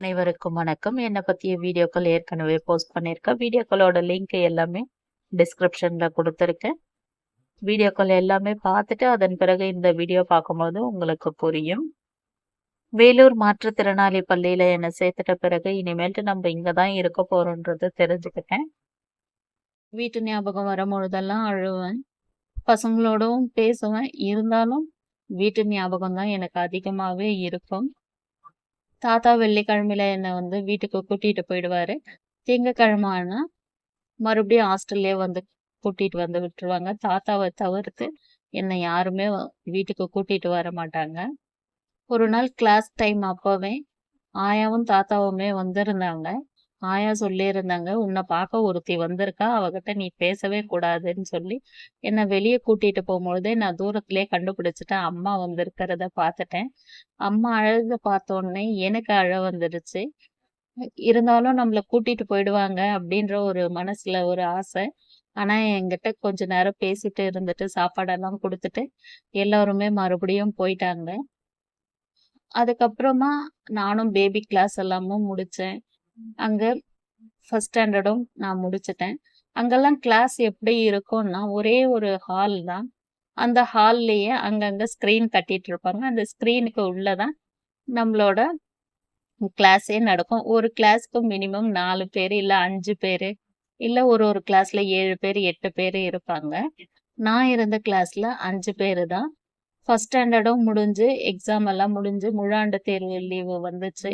அனைவருக்கும் வணக்கம். என்னை பற்றிய வீடியோக்கள் ஏற்கனவே போஸ்ட் பண்ணியிருக்கேன். வீடியோக்களோட லிங்க் எல்லாமே டிஸ்கிரிப்ஷனில் கொடுத்துருக்கேன் வீடியோக்கள் எல்லாமே பார்த்துட்டு, அதன் பிறகு இந்த வீடியோ பார்க்கும்போது உங்களுக்கு புரியும். வேலூர் மாற்றுத்திறனாளி பள்ளியில் என்னை சேர்த்துட்ட பிறகு, இனிமேல்ட்டு நம்ம இங்கே தான் இருக்க போகிறோன்றது தெரிஞ்சுக்கிட்டேன். வீட்டு ஞாபகம் வரும்பொழுதெல்லாம் அழுவேன். பசங்களோடவும் பேசுவேன். இருந்தாலும் வீட்டு ஞாபகம் தான் எனக்கு அதிகமாகவே இருக்கும். தாத்தா வெள்ளிக்கிழமையில என்னை வந்து வீட்டுக்கு கூட்டிகிட்டு போயிடுவாரு. திங்கட்கிழமை ஆனால் மறுபடியும் ஹாஸ்டல்லே வந்து கூட்டிகிட்டு வந்து விட்டுருவாங்க. தாத்தாவை தவிர்த்து என்னை யாருமே வீட்டுக்கு கூட்டிகிட்டு வர மாட்டாங்க. ஒரு நாள் கிளாஸ் டைம் அப்போவே ஆயாவும், தாத்தாவுமே வந்திருந்தாங்க. ஆயா சொல்லியிருந்தாங்க, உன்னை பார்க்க ஒருத்தி வந்திருக்கா. அவகிட்ட நீ பேசவே கூடாதுன்னு" சொல்லி, என்னை வெளியே கூட்டிட்டு போகும்பொழுதே நான் தூரத்திலேயே கண்டுபிடிச்சிட்டேன் அம்மா வந்திருக்கிறத பார்த்துட்டேன். அம்மா அழறத பார்த்தோன்னே எனக்கு அழ வந்துடுச்சு. இருந்தாலும் நம்மளை கூட்டிட்டு போயிடுவாங்க அப்படின்ற ஒரு மனசுல ஒரு ஆசை. ஆனா என்கிட்ட கொஞ்ச நேரம் பேசிட்டு இருந்துட்டு, சாப்பாடெல்லாம் கொடுத்துட்டு எல்லாருமே மறுபடியும் போயிட்டாங்க. அதுக்கப்புறமா நானும் பேபி கிளாஸ் எல்லாமும் முடிச்சேன். அங்கே ஃபஸ்ட் ஸ்டாண்டர்டும் நான் முடிச்சிட்டேன் அங்கெல்லாம் கிளாஸ் எப்படி இருக்கும்னா, ஒரே ஒரு ஹால் தான். அந்த ஹால்லயே அங்கங்கே ஸ்க்ரீன் கட்டிட்டு இருப்பாங்க. அந்த ஸ்க்ரீனுக்கு உள்ளே தான் நம்மளோட கிளாஸே நடக்கும். ஒரு கிளாஸ்க்கு மினிமம் நாலு பேர் இல்லை அஞ்சு பேர் இல்லை ஒரு ஒரு கிளாஸில் ஏழு பேர் எட்டு பேர் இருப்பாங்க. நான் இருந்த கிளாஸில் அஞ்சு பேர் தான். ஃபர்ஸ்ட் ஸ்டாண்டர்டும் முடிஞ்சு, எக்ஸாம் எல்லாம் முடிஞ்சு, முழாண்டு தேர்வு லீவு வந்துச்சு.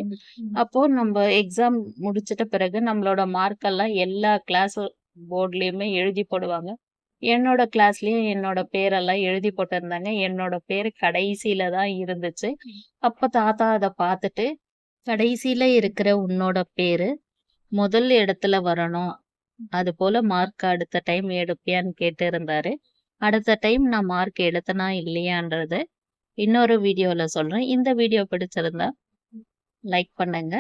அப்போ நம்ப எக்ஸாம் முடிச்சிட்ட பிறகு நம்மளோட மார்க் எல்லாம் எல்லா கிளாஸ் போர்ட்லயுமே எழுதி போடுவாங்க. என்னோட கிளாஸ்லயும் என்னோட பேரெல்லாம் எழுதி போட்டிருந்தாங்க. என்னோட பேரு கடைசியில தான் இருந்துச்சு. அப்ப தாத்தா அத பார்த்துட்டு, "கடைசியில இருக்கிற உன்னோட பேரு முதல் இடத்துல வரணும். அதுபோல மார்க் அடுத்த டைம் எடுப்பியான்னு" கேட்டிருந்தாரு. அடுத்த டைம் நான் மார்க் எடுத்தனா இல்லையான்றத இன்னொரு வீடியோவில் சொல்கிறேன் இந்த வீடியோ பிடிச்சிருந்தா லைக் பண்ணுங்க.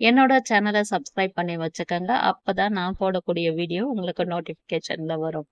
என்னோட சேனலை சப்ஸ்கிரைப் பண்ணி வச்சுக்கோங்க அப்போ தான் நான் போடக்கூடிய வீடியோ உங்களுக்கு நோட்டிஃபிகேஷனில் வரும்.